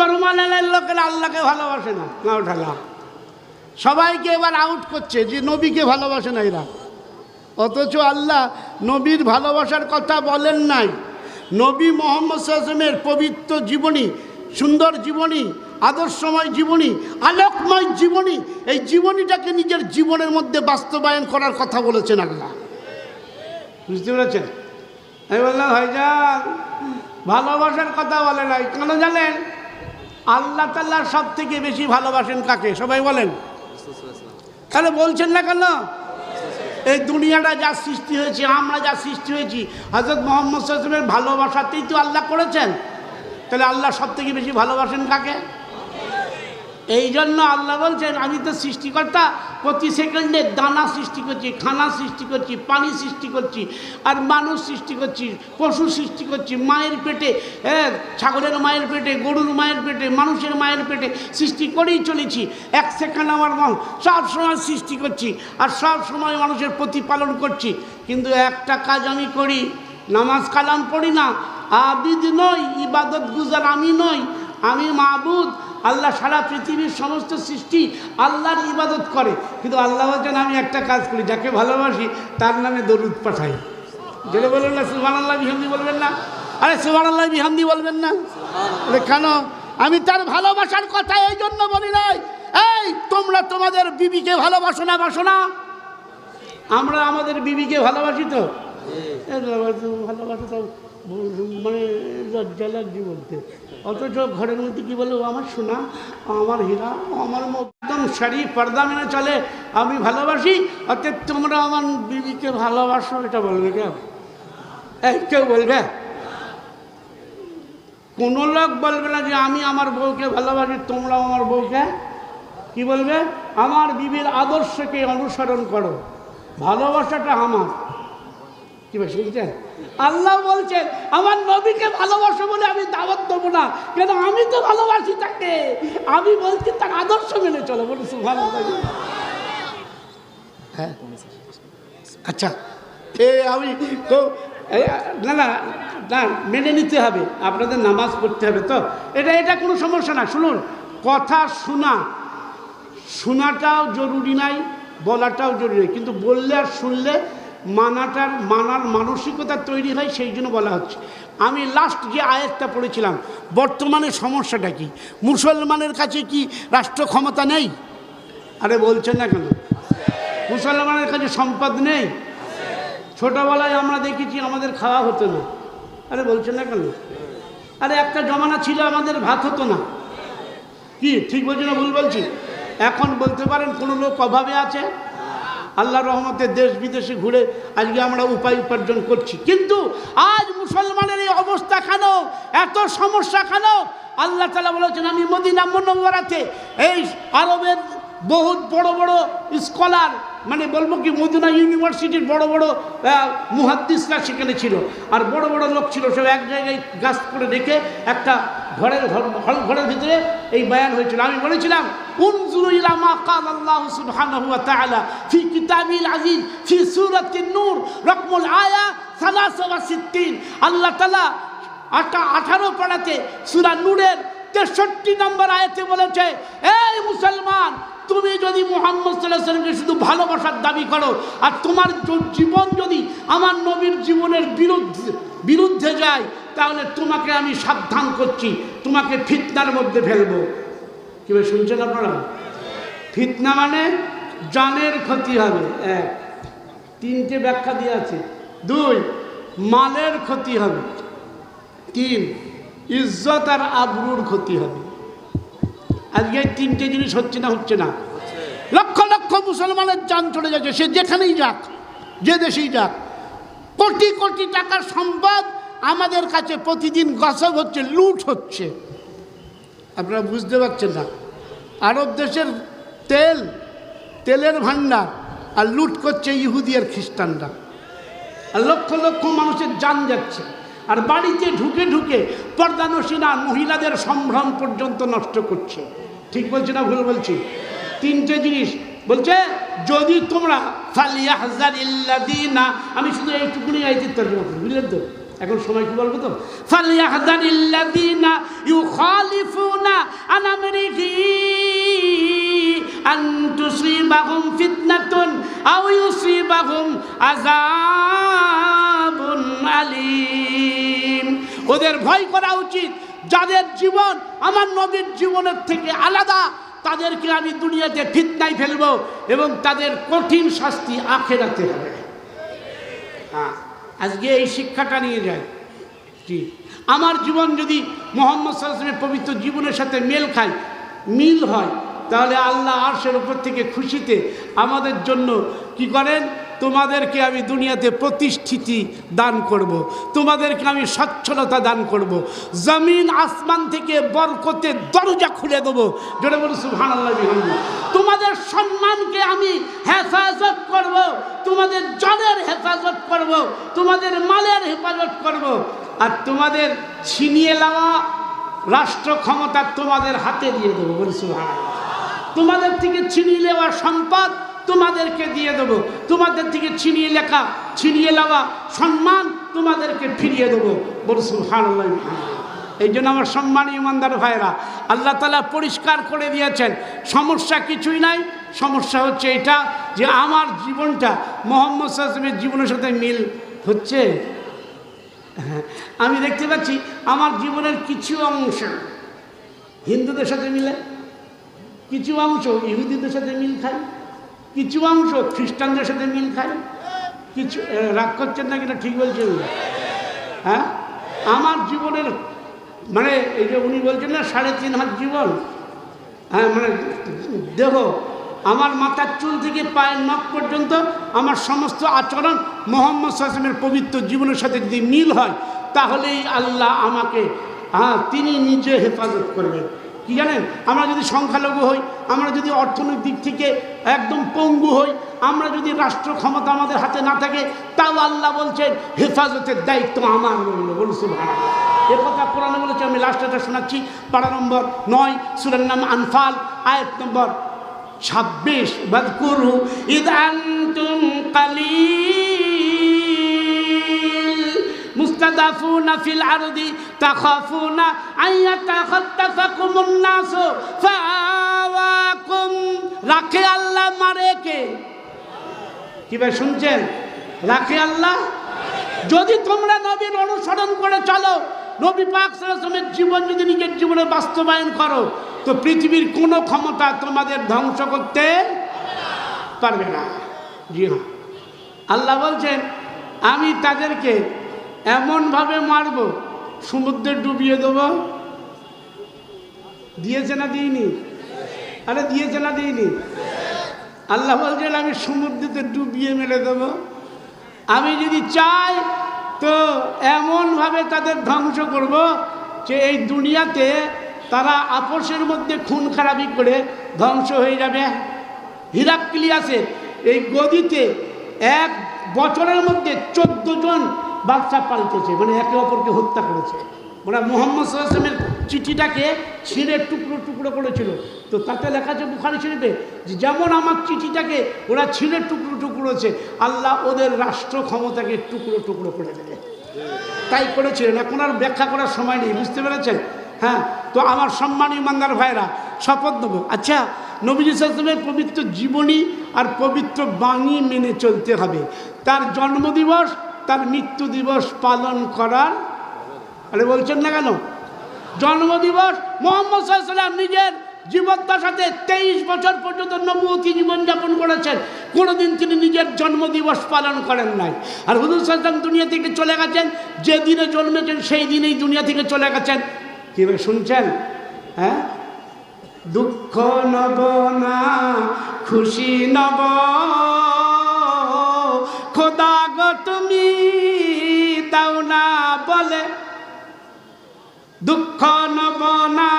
চরমানের লোকেরা আল্লাহকে ভালোবাসে না। না সবাইকে এবার আউট করছে যে নবীকে ভালোবাসে না এরা। অথচ আল্লাহ নবীর ভালোবাসার কথা বলেন নাই। নবী মোহাম্মদ সাল্লামের পবিত্র জীবনী, সুন্দর জীবনী, আদর্শময় জীবনী, আলোকময় জীবনী, এই জীবনীটাকে নিজের জীবনের মধ্যে বাস্তবায়ন করার কথা বলেছেন আল্লাহ। বুঝতে পেরেছেন? আমি বললাম, ভাইজান, ভালোবাসার কথা বলে নাই। কেন জানেন? আল্লাহ তাল্লাহ সব থেকে বেশি ভালোবাসেন কাকে? সবাই বলেন। তাহলে বলছেন না কেন? এই দুনিয়াটা যা সৃষ্টি হয়েছে, আমরা যা সৃষ্টি হয়েছি হজরত মোহাম্মদ সাল্লামের ভালোবাসাতেই তো আল্লাহ করেছেন। তাহলে আল্লাহ সব থেকে বেশি ভালোবাসেন কাকে? এই জন্য আল্লাহ বলছেন, আমি তো সৃষ্টিকর্তা, প্রতি সেকেন্ডে দানা সৃষ্টি করছি, খানা সৃষ্টি করছি, পানি সৃষ্টি করছি, আর মানুষ সৃষ্টি করছি, পশু সৃষ্টি করছি, মায়ের পেটে হ্যাঁ ছাগলের মায়ের পেটে, গরুর মায়ের পেটে, মানুষের মায়ের পেটে সৃষ্টি করেই চলেছি, এক সেকেন্ড আমার সব সময় সৃষ্টি করছি, আর সব সময় মানুষের প্রতিপালন করছি, কিন্তু একটা কাজ আমি করি, নামাজ কালাম পড়ি না, আবিদ নই, ইবাদত গুজার আমি নই, আমি মাহবুদ আল্লাহ সারা পৃথিবীর সমস্ত সৃষ্টি আল্লাহর ইবাদত করে। কিন্তু আল্লাহ বলছেন আমি একটা কাজ করি যাকে ভালোবাসি তার নামে দরুদ পাঠাই। যেটা বলবেন না সুহান আল্লাহ বিহান্দি বলবেন না? আরে সুহান আল্লাহ বিহান্দি বলবেন না? কেন? আমি তার ভালোবাসার কথা এই জন্য বলি নাই। এই তোমরা তোমাদের বিবিকে ভালোবাসো না বাসো না। আমরা আমাদের বিবিকে ভালোবাসি তো? ভালোবাসো তো। মানে লজ্জা লাগছে বলতে। অথচ ঘরের মধ্যে কী বলব আমার সোনা আমার হীরা আমার একদম শাড়ি পর্দা মেনে চলে, আমি ভালোবাসি, অতএব তোমরা আমার বিবিকে ভালোবাসো, এটা বলবে কেউ এই কেউ বলবে? কোনো লোক বলবে না যে আমি আমার বউকে ভালোবাসি, তোমরাও আমার বউকে? কি বলবে? আমার বিবির আদর্শকে অনুসরণ করো, ভালোবাসাটা আমার। কি শুনছেন আল্লাহ বলছেন, আমার নবীকে ভালোবাসো বলে আমি দাওয়াত দেবো না। কেন? আমি তো ভালোবাসি তাকে। আমি বলছি তার আদর্শ মেনে চলো। বলে সুভান হ্যাঁ। আচ্ছা। এ, আমি তো না না না, মেনে নিতে হবে। আপনাদের নামাজ পড়তে হবে তো। এটা এটা কোনো সমস্যা না। শুনুন, কথা শোনা। শোনাটাও জরুরি নাই, বলাটাও জরুরি কিন্তু বললে আর শুনলে মানাটার, মানার মানসিকতা তৈরি হয় সেই জন্য বলা হচ্ছে। আমি লাস্ট যে আয়াতটা পড়েছিলাম, বর্তমানে সমস্যাটা কি? মুসলমানের কাছে কি রাষ্ট্র ক্ষমতা নেই? আরে বলছেন না কেন? মুসলমানের কাছে সম্পদ নেই? ছোটোবেলায় আমরা দেখেছি আমাদের খাওয়া হতো না। আরে বলছেন না কেন? আরে একটা জমানা ছিল, আমাদের ভাত হতো না। কি, ঠিক বলছি না ভুল বলছি? এখন বলতে পারেন কোনো লোক অভাবে আছে? আল্লাহ রহমতে দেশ বিদেশে ঘুরে আজকে আমরা উপায় উপার্জন করছি। কিন্তু আজ মুসলমানের এই অবস্থা কেন? এত সমস্যা কেন? আল্লাহ তালা বলেছেন, আমি মদিনা মনোবরাতে এই আরবের বহুত বড় বড় স্কলার মানে বলব কি, মদিনা ইউনিভার্সিটির বড় বড় মুহাদ্দিসরা সেখানে ছিল। আর বড় বড় লোক ছিল সব এক জায়গায় গাছ করে রেখে একটা ঘরের ঘর- ঘরের ভিতরে এই বয়ান হয়েছিল। আমি বলেছিলাম, উনজুরু ইলা মা কাল আল্লাহ সুবহানাহু ওয়া তাআলা ফি কিতাবিল আজিজ, ফি সূরাতিন নূর, রকমুল আয়া 63 আল্লাহ তাআলা আটা, আঠারো পাড়াতে সুরা নূরের তেষট্টি নম্বর আয়াতে বলেছে, এই মুসলমান, তুমি যদি মোহাম্মদ শুধু ভালোবাসার দাবি করো, আর তোমার জীবন যদি আমার নবীর জীবনের বিরুদ্ধে বিরুদ্ধে যায় তাহলে তোমাকে আমি সাবধান করছি, তোমাকে ফিতনার মধ্যে ফেলব। কীভাবে শুনছেন আপনারা? ফিতনা মানে জানের ক্ষতি হবে, এক। তিনটে ব্যাখ্যা দিয়ে আছে। দুই, মালের ক্ষতি হবে। তিন, ইজ্জত আর আবরুর ক্ষতি হবে। আজকে তিনটে জিনিস হচ্ছে না হচ্ছে না? লক্ষ লক্ষ মুসলমানের যান চলে যাচ্ছে, সে যেখানেই যাক, যে দেশেই যাক। কোটি কোটি টাকার সম্পদ আমাদের কাছে প্রতিদিন গসব হচ্ছে, লুট হচ্ছে। আপনারা বুঝতে পারছেন না। আরব দেশের তেল, তেলের ভাণ্ডার, আর লুট করছে ইহুদি আর খ্রিস্টানরা। আর লক্ষ লক্ষ মানুষের যান যাচ্ছে। আর বাড়িতে ঢুকে ঢুকে পর্দানসীনা মহিলাদের সম্ভ্রম পর্যন্ত নষ্ট করছে। ঠিক বলছি না ভুল বলছি? তিনটে জিনিস। বলছে, যদি তোমরা আমি শুধু এইটুকুনি আইতে তর্জমা করি, বুঝলেন তো? এখন সময় কি বলব তো? আন আন ওদের ভয় করা উচিত যাদের জীবন আমার নবীর জীবনের থেকে আলাদা, তাদেরকে আমি দুনিয়াতে ফিতনায় ফেলব এবং তাদের কঠিন শাস্তি আখেরাতে হবে। হ্যাঁ। আজকে এই শিক্ষাটা নিয়ে যায়। জি। আমার জীবন যদি মোহাম্মদ সাল্লামের পবিত্র জীবনের সাথে মেল খায়, মিল হয়, তাহলে আল্লাহ আরশের উপর থেকে খুশিতে আমাদের জন্য কি করেন? তোমাদেরকে আমি দুনিয়াতে প্রতিষ্ঠিতি দান করব। তোমাদেরকে আমি সচ্ছলতা দান করব। জমিন আসমান থেকে বরকতের দরজা খুলে দেবো যেটা বলি সুহান তোমাদের সম্মানকে আমি হেফাজত করব। তোমাদের জলের হেফাজত করব। তোমাদের মালের হেফাজত করব। আর তোমাদের ছিনিয়ে নেওয়া রাষ্ট্র ক্ষমতা তোমাদের হাতে দিয়ে দেবো বলি সুহান তোমাদের থেকে ছিনিয়ে নেওয়া সম্পদ তোমাদেরকে দিয়ে দেবো। তোমাদের থেকে ছিনিয়ে লেখা ছিনিয়ে নেওয়া সম্মান তোমাদেরকে ফিরিয়ে দেবো। এই জন্য আমার সম্মানী ইমানদার ভাইরা আল্লাহ তালা পরিষ্কার করে দিয়েছেন সমস্যা কিছুই নাই। সমস্যা হচ্ছে এটা যে আমার জীবনটা মোহাম্মদ সাহসমের জীবনের সাথে মিল হচ্ছে। হ্যাঁ, আমি দেখতে পাচ্ছি আমার জীবনের কিছু অংশ হিন্দুদের সাথে মিলে কিছু অংশ ইহুদিদের সাথে মিল খায়। কিছু অংশ খ্রিস্টানদের সাথে মিল খায়। কিছু রাগ করছেন না কিনা ঠিক বলছেন হ্যাঁ? আমার জীবনের মানে এই যে উনি বলছেন না, সাড়ে তিন হাত জীবন হ্যাঁ মানে দেহ, আমার মাথার চুল থেকে পায়ের নখ পর্যন্ত আমার সমস্ত আচরণ মোহাম্মদ সাসমের পবিত্র জীবনের সাথে যদি মিল হয়, তাহলেই আল্লাহ আমাকে হ্যাঁ তিনি নিজে হেফাজত করবেন। কি জানেন? আমরা যদি সংখ্যালঘু হই, আমরা যদি অর্থনৈতিক দিক থেকে একদম পঙ্গু হই, আমরা যদি রাষ্ট্র ক্ষমতা আমাদের হাতে না থাকে, তাও আল্লাহ বলছেন, হেফাজতের দায়িত্ব আমার রইল বলুন এ কথা পুরানো বলেছে, আমি লাস্ট এটা শোনাচ্ছি। পাড়া নম্বর নয়, সুরের নাম আনফাল, আয়াত নম্বর ছাব্বিশ। বাদকুরু ইদ আনতুম কালিল। মুস্তাদাফুনা ফিল আরদি তাখাফুনা আইয়াতাখাত্তাফাকুমুন নাস ফাওয়াকুম রাখে আল্লাহ মারে কে? কি শুনছেন? রাখে আল্লাহ? যদি তোমরা নবীর অনুসরণ করে চলো, নবী পাক সালামের জীবন যদি নিজের জীবনে বাস্তবায়ন করো, তো পৃথিবীর কোনো ক্ষমতা তোমাদের ধ্বংস করতে পারবে না। জি হ্যাঁ। আল্লাহ বলছেন, আমি তাদেরকে এমনভাবে মারব, সমুদ্রে ডুবিয়ে দেব। দিয়েছে না দিইনি? আরে দিয়েছে না দিইনি? আল্লাহ বলছেন, আমি সমুদ্রেতে ডুবিয়ে মেরে দেবো। আমি যদি চাই, তো এমনভাবে তাদের ধ্বংস করব যে এই দুনিয়াতে তারা আপোষের মধ্যে খুন খারাপি করে ধ্বংস হয়ে যাবে। হিরাক্লিয়াসে এই গদিতে এক বছরের মধ্যে চোদ্দ জন বাচ্চা পাল্টেছে মানে একে অপরকে হত্যা করেছে। মানে মোহাম্মদ সাল্লামের চিঠিটাকে ছিঁড়ে টুকরো টুকরো করেছিল। তো তাতে লেখা আছে বুখারি শরীফে যে যেমন আমার চিঠিটাকে ওরা ছিঁড়ে টুকরো টুকরোছে আল্লাহ ওদের রাষ্ট্র ক্ষমতাকে টুকরো টুকরো করে দেবে। তাই করেছিলেন, এখন আর ব্যাখ্যা করার সময় নেই, বুঝতে পেরেছেন? হ্যাঁ তো আমার সম্মানী ইমানদার ভাইরা শপথ নেব। আচ্ছা নবীজ ইসলামের পবিত্র জীবনী আর পবিত্র বাণী মেনে চলতে হবে। তার জন্মদিবস তার মৃত্যু দিবস পালন করার, আরে বলছেন না কেন? জন্মদিবস মোহাম্মদ নিজের সাথে তেইশ বছর পর্যন্ত নবতী জীবনযাপন করেছেন। কোনোদিন তিনি নিজের জন্মদিবস পালন করেন নাই। আর হুদুর সাল্লাম দুনিয়া থেকে চলে গেছেন, যে দিনে জন্মেছেন সেই দিনেই দুনিয়া থেকে চলে গেছেন। কীভাবে শুনছেন? হ্যাঁ? দুঃখ নব না, খুশি নব তুমি দাও না বলে। দুঃখ নব না,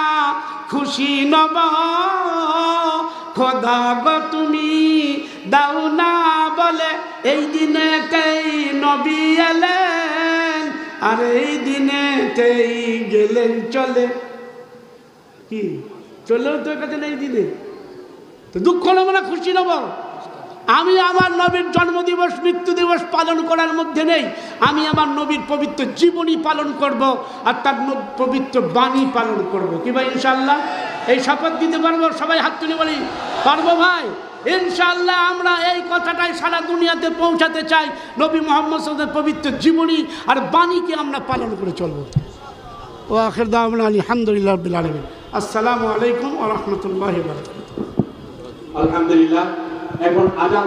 খুশি নব। খোদা গো তুমি দাও না বলে। এই দিনেতেই নবী এলেন, আর এই দিনেতেই গেলেন চলে। কি? চলেও তো কাছে এই দিনে। তো দুঃখ নেব না, খুশি নেব? আমি আমার নবীর জন্মদিবস মৃত্যু দিবস পালন করার মধ্যে নেই। আমি আমার নবীর পবিত্র জীবনী পালন করব আর তার পবিত্র বাণী পালন করব। কি ভাই ইনশাল্লাহ এই শপথ দিতে পারব? সবাই হাত তুলে বলি, পারব ভাই? ইনশাল্লাহ আমরা এই কথাটাই সারা দুনিয়াতে পৌঁছাতে চাই। নবী মোহাম্মদ পবিত্র জীবনী আর বাণীকে আমরা পালন করে চলবো। ও আখের দাম আলহামদুলিল্লাহ আলমিন। আসসালামু আলাইকুম রহমতুল্লাহ আলহামদুলিল্লাহ। এখন আজান